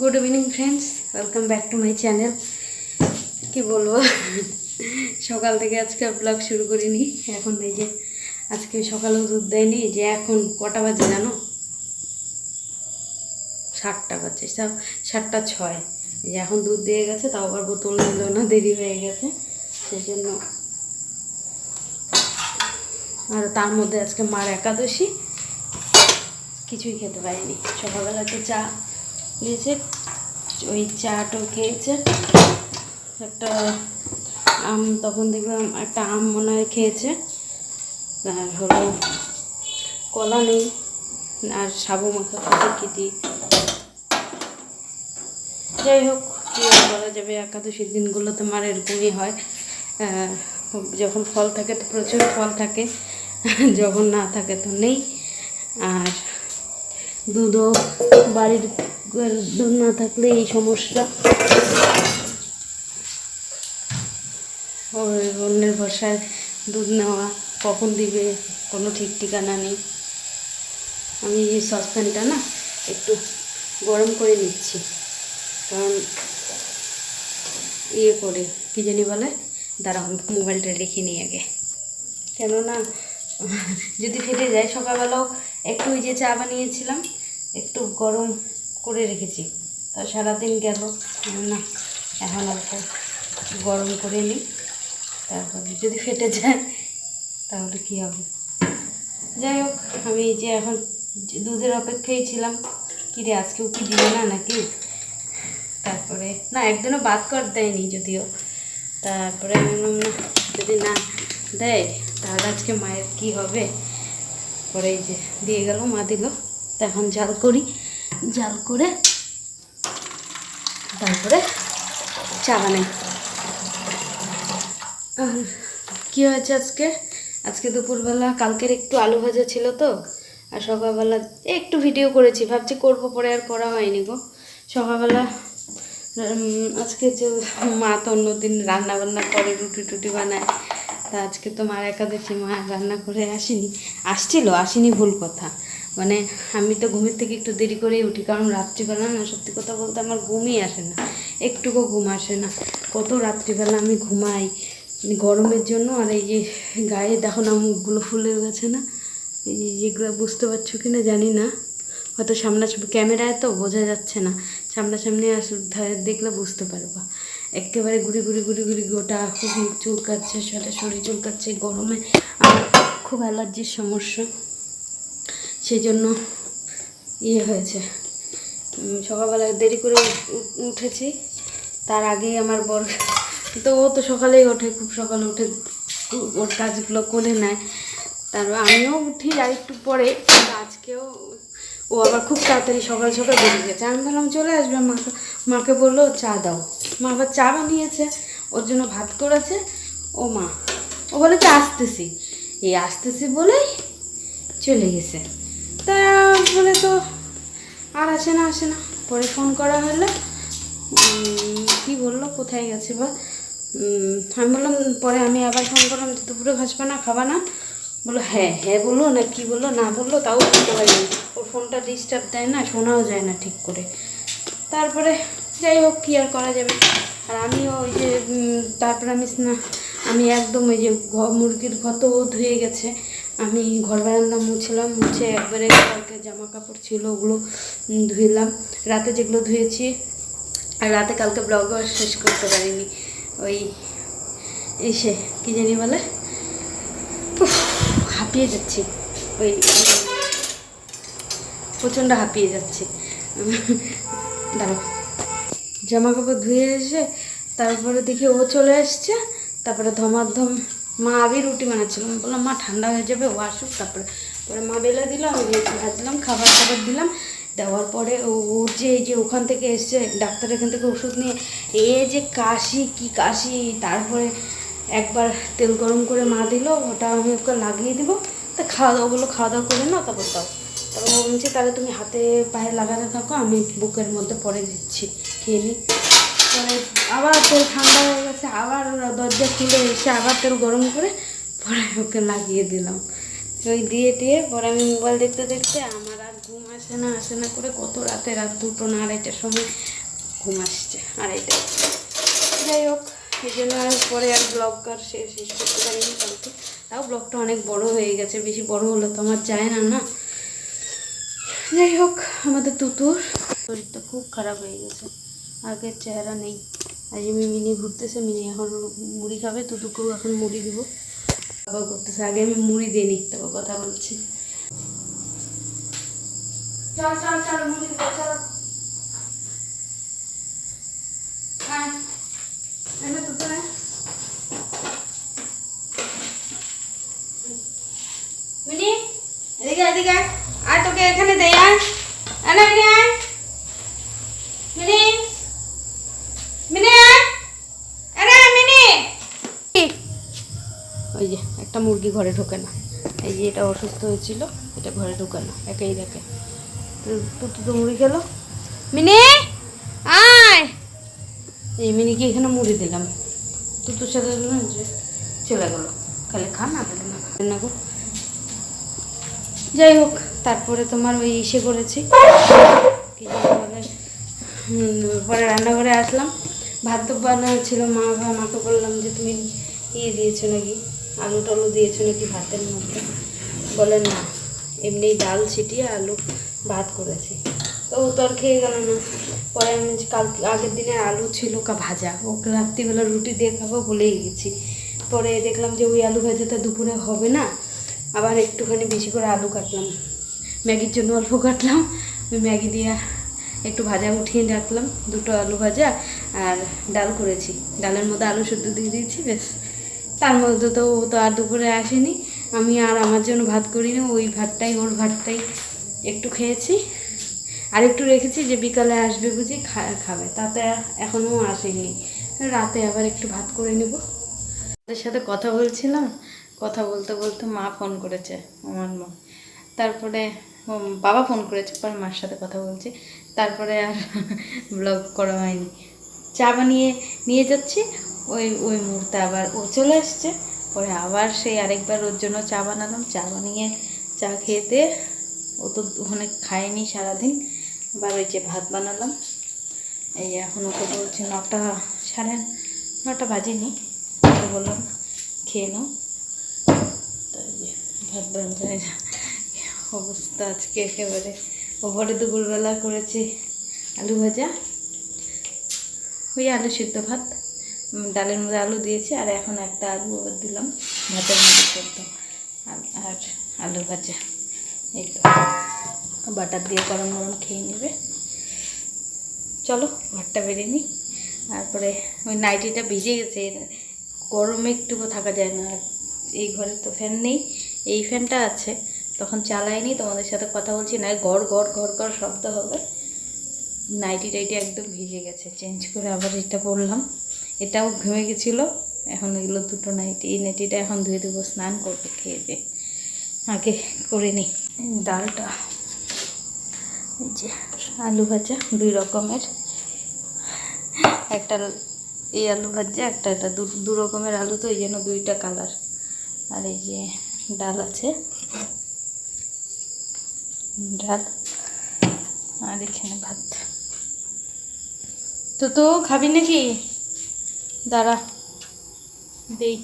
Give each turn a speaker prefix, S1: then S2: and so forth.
S1: Good evening friends welcome back to my channel কি বলব? সকাল থেকে আজকে ব্লগ শুরু করিনি। এখন এই যে আজকে সকালেও দুধ দেয়নি যে এখন কটা বাজে জানো? সাতটা বাজে তাও সাতটা ছয়। যে এখন দুধ দিয়ে গেছে, তাও আবার বোতল নিল না, দেরি হয়ে গেছে। সেই জন্য আর তার মধ্যে আজকে মার একাদশী কিছুই খেতে পারিনি। সকালবেলা তো চা দিয়েছে, ওই চাটাও খেয়েছে। একটা আম, তখন দেখলাম একটা আম মনে হয় খেয়েছে। আর হলো কলা নেই, আর সাবু মাখা খাতে কি যাই হোক, কী বলা যাবে, একাদশীর দিনগুলোতে মার এরকমই হয়। যখন ফল থাকে, তো প্রচুর ফল থাকে, যখন না থাকে তো নেই। আর দুধও বাড়ির দুধ না থাকলে এই সমস্যা। অন্যের ভরসায় দুধ নেওয়া কখন দিবে? কোনো ঠিক ঠিকানা নেই। আমি এই সসপ্যানটা না একটু গরম করে নিচ্ছি। কারণ ইয়ে করে, কী জানি বলে? দাঁড়াও আমি মোবাইলটা রেখে নিই আগে। কেননা, যদি ফেটে যায় সকালবেলাও একটু ওই যে চা বানিয়েছিলাম, একটু গরম করে রেখেছি। তা সারাদিন গেল না, এখন অল্প গরম করে নিই তারপরে যদি ফেটে যায়, তাহলে কী হবে? যাই হোক, আমি যে এখন দুধের অপেক্ষায় ছিলাম। কী রে, আজকেও কি দিবে না নাকি? তারপরে, না, একদিনও বাদ কর দেয়নি যদিও। তারপরে যদি না দেয়, তাহলে আজকে মায়ের কি হবে? পরে এই যে দিয়ে গেল, মা দিল। এখন জাল করি। জাল করে তারপরে চা বানাই। আর কী হয়েছে আজকে? আজকে দুপুরবেলা, কালকের একটু আলু ভাজা ছিল তো, আর সকালবেলা একটু ভিডিও করেছি। ভাবছি করব, পরে আর করা হয়নি গো। সকালবেলা আজকে যে মা তো অন্যদিন রান্না বান্না করে, রুটি টুটি বানায়। তা আজকে তো মার একাদশী মা রান্না করে আসেনি। আসছিল, আসেনি ভুল কথা। মানে আমি তো ঘুমের থেকে একটু দেরি করেই উঠি, কারণ রাত্রিবেলা না সত্যি কথা বলতে আমার ঘুমই আসে না। একটুকু ঘুম আসে না। কত রাত্রিবেলা আমি ঘুমাই, গরমের জন্য, আর এই যে গায়ে দেখো না মুখগুলো ফুলে গেছে না, এই যে যেগুলো বুঝতে পারছ কি না জানি না। হয়তো সামনাসামনি, ক্যামেরায় তো বোঝা যাচ্ছে না, সামনাসামনি আস দেখলে বুঝতে পারবা। একেবারে গুড়ি গুড়ি গুড়ি গুড়ি গোটা খুব মুখ চুলকাচ্ছে সাথে শরীর চুলকাচ্ছে, গরমে আমার খুব অ্যালার্জির সমস্যা। সেই জন্য ইয়ে হয়েছে। সকালবেলা দেরি করে উঠ- উঠ- উঠেছি। তার আগেই আমার বর তো ও তো সকালেই ওঠে, খুব সকালে উঠে ওর কাজগুলো করে নেয়। তারপর আমিও উঠি আর একটু পরে আজকেও ও আবার খুব তাড়াতাড়ি সকাল সকাল বেরিয়ে গেছে। আমি ভাবলাম, চলে আসবে। মাকে মাকে বলল, চা দাও। মা আবার চা বানিয়েছে, ওর জন্য ভাত করেছে। ও মা, ও বলেছে আসতেছি। এই আসতেছি বলেই চলে গেছে। তা বলে তো আর আসে না আসে না। পরে ফোন করা হলো। কি বলল, কোথায় গেছে বা? আমি বললাম, পরে আমি আবার ফোন করলাম, দুপুরে ঘাসবা না, খাবা না। বলল হ্যাঁ হ্যাঁ বলল না কি বলল না বলল তাও বলতে পারিনি ওর ফোনটা ডিস্টার্ব দেয় না, শোনাও যায় না ঠিক করে। তারপরে যাই হোক, কী আর করা যাবে? আর আমিও ওই যে তারপরে আমি স্না, আমি একদম ওই যে মুরগির ঘত ধুয়ে গেছে। আমি ঘর বারান্দা মুছলাম, মুছে একবারে কালকে জামা কাপড় ছিল ওগুলো ধুইলাম। রাতে যেগুলো ধুয়েছি, আর রাতে কালকে ব্লগও শেষ করতে পারিনি। ওই এসে কী জানি বলে? হাঁপিয়ে যাচ্ছি। ওই, প্রচণ্ড হাঁপিয়ে যাচ্ছে। দাঁড়াও। জামা কাপড় ধুয়ে এসে তারপরে দেখি ও চলে এসছে। তারপরে ধমাধম, মা আগে রুটি বানাচ্ছিল। আমি বললাম, মা, ঠান্ডা হয়ে যাবে, ও আসুক তারপরে। পরে মা বেলে দিল, আমি ভাজলাম খাবার খাবার দিলাম। দেওয়ার পরে ওর যে, এই যে ওখান থেকে এসছে ডাক্তার এখান থেকে ওষুধ নিয়ে। এ যে কাশি, কি কাশি, তারপরে একবার তেল গরম করে মা দিল, ওটা আমি ওকে লাগিয়ে দিব। তা খাওয়া দাওয়া ওগুলো খাওয়া দাওয়া করে না তারপর দাও। তারপর বলছে, তাহলে তুমি হাতে পায়ে লাগাতে থাকো, আমি বুকের মধ্যে পরে দিচ্ছি, খেয়ে নিই। আবার তেল ঠান্ডা হয়ে গেছে, আবার দরজা খুলে এসে আবার তেল গরম করে পরে ওকে লাগিয়ে দিলাম। ওই দিয়ে দিয়ে পরে আমি মোবাইল দেখতে দেখতে আমার আর ঘুম আসে না আসে না করে কত রাতে রাত দুটো না আড়াইটার সময় ঘুম আসছে এটাই যাই হোক এই জন্য আর পরে আর ব্লগ আর শেষ শেষ করতে পারিনি কালকে। তাও ব্লগটা অনেক বড় হয়ে গেছে, বেশি বড় হলে তো আমার যায় না না। যাই হোক, আমাদের তুতুর শরীরটা খুব খারাপ হয়ে গেছে। আগের চেহারা নেই। আজ আমি মিনি ঘুরতেছে, মিনি এখন মুড়ি খাবে, তুতুকেও এখন মুড়ি দিব। বাবা করতেছে, আগে আমি মুড়ি দিয়ে তারপর কথা বলছি। চল চল চল, মুড়ি চল আয় এনে তুতু আয় মিনি এদিকে এদিকে আয়। আয় তোকে এখানে দেই আয় আয় মিনি আয় মিনি মিনি আয় আরে মিনি ওই যে, একটা মুরগি ঘরে ঢোকে না। এই যে এটা অসুস্থ হয়েছিল, এটা ঘরে ঢোকে না, একেই দেখে। তো তো মুড়ি খেলো। মিনি, আয়! এই মিনিকে এখানে মুড়ি দিলাম। তুতুর সাথে চলে গেল। খালি খা না না যাই হোক, তারপরে তোমার ওই ইসে করেছি। পরে রান্নাঘরে আসলাম। ভাত তো বানা ছিল, মা মাকে বললাম যে তুমি ইয়ে দিয়েছ নাকি? আলু টালু দিয়েছ নাকি ভাতের মধ্যে? বলে না। এমনি ডাল ছিটিয়ে আলু ভাত করেছি। তো ও তো আর খেয়ে গেল না। পরে আমি কাল আগের দিনে আলু ছিল কা ভাজা, ওকে রাত্রিবেলা রুটি দিয়ে খাব ভুলেই গেছি। পরে দেখলাম যে ওই আলু ভাজাটা দুপুরে হবে না। আবার একটুখানি বেশি করে আলু কাটলাম। ম্যাগির জন্য অল্প কাটলাম। ম্যাগি দিয়ে একটু ভাজা উঠিয়ে রাখলাম। দুটো আলু ভাজা আর ডাল করেছি। ডালের মধ্যে আলু শুদ্ধ দিয়ে দিয়েছি বেশ তার মধ্যে তো ও তো আর দুপুরে আসেনি। আমি আর আমার জন্য ভাত করিনি, ওই ভাতটাই, ওর ভাতটাই একটু খেয়েছি। আর একটু রেখেছি যে বিকালে আসবে বুঝি খাবে। তাতে এখনও আসেনি। রাতে আবার একটু ভাত করে নেব। ওদের সাথে কথা বলছিলাম। কথা বলতে বলতে মা ফোন করেছে, আমার মা। তারপরে বাবা ফোন করেছে, পরে মার সাথে কথা বলছি। তারপরে আর ব্লগ করা হয়নি। চা বানিয়ে নিয়ে যাচ্ছি ওই ওই মুহূর্তে আবার ও চলে এসছে পরে আবার সেই আরেকবার ওর জন্য চা বানালাম। চা বানিয়ে চা খেতে ও তো ওখানে খায়নি সারাদিন। এবার ওই যে ভাত বানালাম। এই এখন ওকে বলছে নটা, সাড়ে নটা বাজেনি। ওকে বললাম, খেয়ে নাও। তাই ভাত বানতে অবস্থা আজকে একেবারে। ওপরে দুপুরবেলা করেছি আলু ভাজা। ওই আলু সিদ্ধ ভাত। ডালের মধ্যে আলু দিয়েছি, আর এখন একটা আলু আবার দিলাম, ভাতের মধ্যে সেদ্ধ আর আলু ভাজা। এই তো। বাটার দিয়ে গরম গরম খেয়ে নেবে। চলো ঘরটা বেরিয়ে নিই। তারপরে ওই নাইটিটা ভিজে গেছে গরমে একটুকু থাকা যায় না। আর এই ঘরে তো ফ্যান নেই। এই ফ্যানটা আছে, তখন চালাইনি, তোমাদের সাথে কথা বলছি না, গড় গড় ঘর গড় শব্দ হবে। নাইটি টাইটি একদম ভিজে গেছে, চেঞ্জ করে আবার এটা পরলাম। এটাও ঘেমে গেছিল। এখন এগুলো দুটো নাইটি এই নাইটিটা এখন ধুয়ে দেবো স্নান করব, খেয়ে দিয়ে। আগে করে নিই। ডালটা, এই যে আলু ভাজা, দুই রকমের। একটা এই আলু ভাজা, একটা দু দু রকমের আলু তো, এই জন্য দুইটা কালার আর এই যে ডাল আছে। ডাল আর এখানে ভাত। তো তো, খাবি নাকি? দাঁড়া দেই।